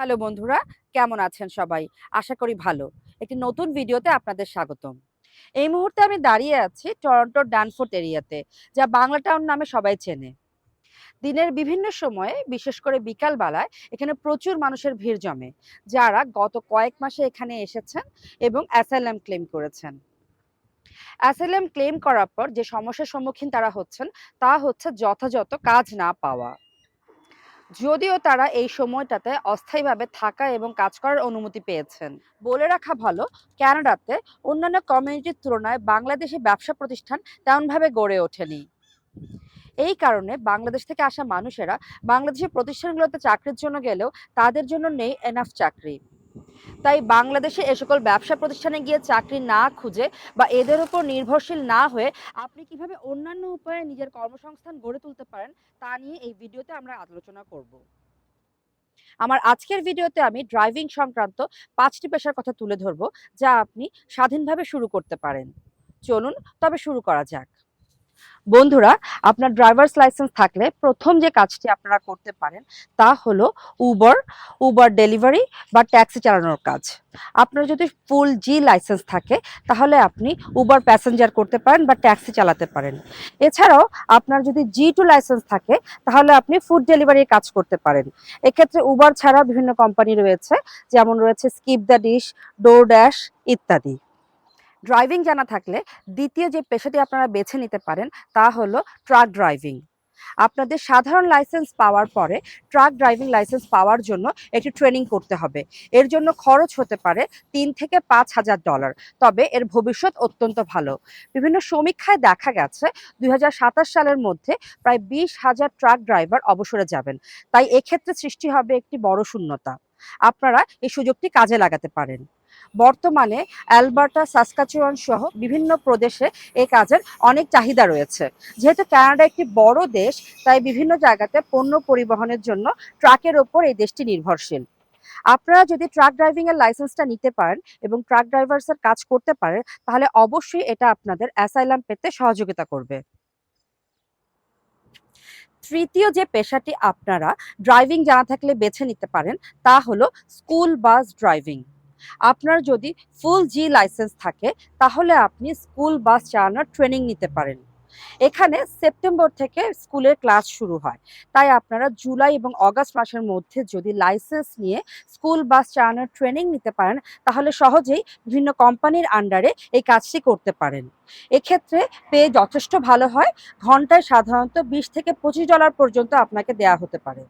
Hello বন্ধুরা, কেমন আছেন সবাই? আশা করি ভালো। একটি নতুন ভিডিওতে আপনাদের স্বাগতম। এই মুহূর্তে আমি দাঁড়িয়ে আছি টরন্টোর ডানফোর্ট এরিয়াতে, যা বাংলা টাউন নামে সবাই চেনে। দিনের বিভিন্ন সময়ে, বিশেষ করে বিকাল বেলায় এখানে প্রচুর মানুষের ভিড় জমে, যারা গত কয়েক মাসে এখানে এসেছেন এবং অ্যাসাইলাম ক্লেম করেছেন। অ্যাসাইলাম ক্লেম করার পর যে সমস্যার সম্মুখীন তারা হচ্ছেন, তা হচ্ছে যথাযথ কাজ না পাওয়া। যদিও তারা এই সময়টাতে অস্থায়ীভাবে থাকা এবং কাজ করার অনুমতি পেয়েছেন। বলে রাখা ভালো, ক্যানাডাতে অন্যান্য কমিউনিটির তুলনায় বাংলাদেশে ব্যবসা প্রতিষ্ঠান তেমনভাবে গড়ে ওঠেনি। এই কারণে বাংলাদেশ থেকে আসা মানুষেরা বাংলাদেশের প্রতিষ্ঠানগুলোতে চাকরির জন্য গেলেও তাদের জন্য নেই এনাফ চাকরি। তাই বাংলাদেশে এ সকল ব্যবসা প্রতিষ্ঠানে গিয়ে চাকরি না খুঁজে বা এদের উপর নির্ভরশীল না হয়ে আপনি কীভাবে অন্যান্য উপায়ে নিজের কর্মসংস্থান গড়ে তুলতে পারেন, তা নিয়ে এই ভিডিওতে আমরা আলোচনা করব। আমার আজকের ভিডিওতে আমি ড্রাইভিং সংক্রান্ত পাঁচটি পেশার কথা তুলে ধরব, যা আপনি স্বাধীনভাবে শুরু করতে পারেন। চলুন, তবে শুরু করা যাক। বন্ধুরা, আপনার ড্রাইভার্স লাইসেন্স থাকলে প্রথম যে কাজটি আপনারা করতে পারেন তা হলো উবার উবার ডেলিভারি বা ট্যাক্সি চালানোর কাজ। আপনার যদি ফুল জি লাইসেন্স থাকে, তাহলে আপনি উবার প্যাসেঞ্জার করতে পারেন বা ট্যাক্সি চালাতে পারেন। এছাড়াও আপনার যদি জি টু লাইসেন্স থাকে, তাহলে আপনি ফুড ডেলিভারির কাজ করতে পারেন। এক্ষেত্রে উবার ছাড়া বিভিন্ন কোম্পানি রয়েছে, যেমন রয়েছে skip the dish door dash ইত্যাদি। ড্রাইভিং জানা থাকলে দ্বিতীয় যে পেশাটি আপনারা বেছে নিতে পারেন তা হলো ট্রাক ড্রাইভিং আপনাদের সাধারণ লাইসেন্স পাওয়ার পরে ট্রাক ড্রাইভিং লাইসেন্স পাওয়ার জন্য একটি ট্রেনিং করতে হবে। এর জন্য খরচ হতে পারে তিন থেকে পাঁচ হাজার ডলার তবে এর ভবিষ্যৎ অত্যন্ত ভালো। বিভিন্ন সমীক্ষায় দেখা গেছে দুই হাজার সাতাশ সালের মধ্যে প্রায় বিশ হাজার ট্রাক ড্রাইভার অবসরে যাবেন। তাই এক্ষেত্রে সৃষ্টি হবে একটি বড় শূন্যতা। আপনারা এই সুযোগটি কাজে লাগাতে পারেন। বর্তমানে অ্যালবার্টা সাসকাচুয়ান সহ বিভিন্ন প্রদেশে এই কাজের অনেক চাহিদা রয়েছে। যেহেতু কানাডা একটি বড় দেশ, তাই বিভিন্ন জায়গাতে পণ্য পরিবহনের জন্য ট্রাকের ওপর এই দেশটি নির্ভরশীল। আপনারা যদি ট্রাক ড্রাইভিং এর লাইসেন্সটা নিতে পারেন এবং ট্রাক ড্রাইভার্সের কাজ করতে পারেন, তাহলে অবশ্যই এটা আপনাদের অ্যাসাইলাম পেতে সহযোগিতা করবে। তৃতীয় যে পেশাটি আপনারা ড্রাইভিং জানা থাকলে বেছে নিতে পারেন, তা হলো স্কুল বাস ড্রাইভিং। আপনার যদি ফুল জি লাইসেন্স থাকে, তাহলে আপনি স্কুল বাস চালানোর ট্রেনিং নিতে পারেন। এখানে সেপ্টেম্বর থেকে স্কুলের ক্লাস শুরু হয়। তাই আপনারা জুলাই এবং অগাস্ট মাসের মধ্যে যদি লাইসেন্স নিয়ে স্কুল বাস চালানোর ট্রেনিং নিতে পারেন, তাহলে সহজেই বিভিন্ন কোম্পানির আন্ডারে এই কাজটি করতে পারেন। এক্ষেত্রে পে যথেষ্ট ভালো হয়। ঘন্টায় সাধারণত বিশ থেকে পঁচিশ ডলার পর্যন্ত আপনাকে দেয়া হতে পারে।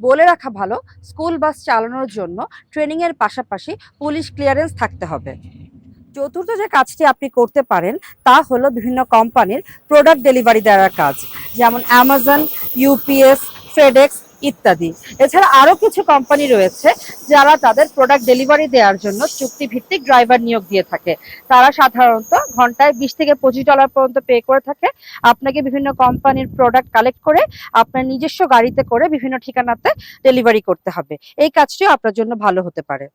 বলে রাখা ভালো, স্কুল বাস চালানোর জন্য ট্রেনিংয়ের পাশাপাশি পুলিশ ক্লিয়ারেন্স থাকতে হবে। চতুর্থ যে কাজটি আপনি করতে পারেন, তা হলো বিভিন্ন কোম্পানির প্রোডাক্ট ডেলিভারি দেওয়ার কাজ। যেমন অ্যামাজন ইউপিএস ফেডেক্স ইত্যাদি। এছাড়া আরও কিছু কোম্পানি রয়েছে যারা তাদের প্রোডাক্ট ডেলিভারি দেওয়ার জন্য চুক্তিভিত্তিক ড্রাইভার নিয়োগ দিয়ে থাকে। তারা সাধারণত ঘন্টায় বিশ থেকে পঁচিশ ডলার পর্যন্ত পে করে থাকে। আপনাকে বিভিন্ন কোম্পানির প্রোডাক্ট কালেক্ট করে আপনার নিজস্ব গাড়িতে করে বিভিন্ন ঠিকানাতে ডেলিভারি করতে হবে। এই কাজটিও আপনার জন্য ভালো হতে পারে।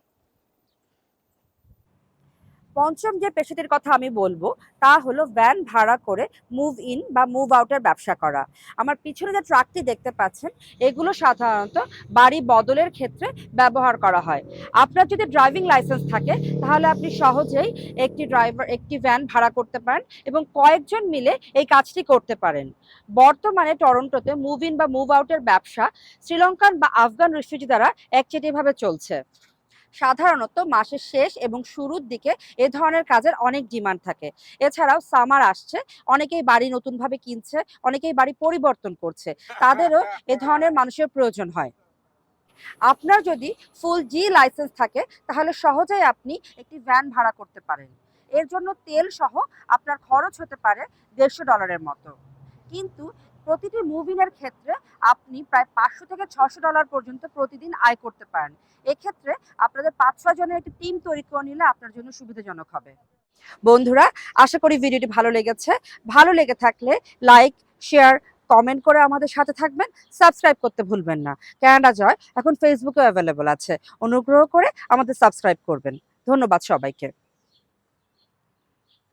পঞ্চম যে পেশাটির কথা আমি বলব, তা হলো ভ্যান ভাড়া করে মুভ ইন বা মুভ আউটের ব্যবসা করা। আমার পিছনে যে ট্রাকটি দেখতে পাচ্ছেন, এগুলো সাধারণত বাড়ি বদলের ক্ষেত্রে ব্যবহার করা হয়। আপনার যদি ড্রাইভিং লাইসেন্স থাকে, তাহলে আপনি সহজেই একটি ড্রাইভার একটি ভ্যান ভাড়া করতে পারেন এবং কয়েকজন মিলে এই কাজটি করতে পারেন। বর্তমানে টরন্টোতে মুভ ইন বা মুভ আউটের ব্যবসা শ্রীলঙ্কান বা আফগান রিফিউজি দ্বারা একচেটিয়াভাবে চলছে। সাধারণত মাসের শেষ এবং শুরুর দিকে এ ধরনের কাজের অনেক ডিমান্ড থাকে। এছাড়াও সামার আসছে, অনেকেই বাড়ি নতুনভাবে কিনছে, অনেকেই বাড়ি পরিবর্তন করছে। তাদেরও এ ধরনের মানুষের প্রয়োজন হয়। আপনার যদি ফুল জি লাইসেন্স থাকে, তাহলে সহজেই আপনি একটি ভ্যান ভাড়া করতে পারেন। এর জন্য তেল সহ আপনার খরচ হতে পারে দেড়শো ডলারের মতো। কিন্তু প্রতিটি মুভিনের ক্ষেত্রে আপনি প্রায় পাঁচশো থেকে ছশো ডলার পর্যন্ত প্রতিদিন আয় করতে পারেন। এক্ষেত্রে আপনাদের পাঁচ ছয় জনের একটি টিম তৈরি করে নিলে আপনার জন্য সুবিধাজনক হবে। বন্ধুরা, আশা করি ভিডিওটি ভালো লেগেছে। ভালো লেগে থাকলে লাইক শেয়ার কমেন্ট করে আমাদের সাথে থাকবেন। সাবস্ক্রাইব করতে ভুলবেন না। ক্যানাডা জয়, এখন ফেসবুকে অ্যাভেলেবল আছে। অনুগ্রহ করে আমাদের সাবস্ক্রাইব করবেন। ধন্যবাদ সবাইকে।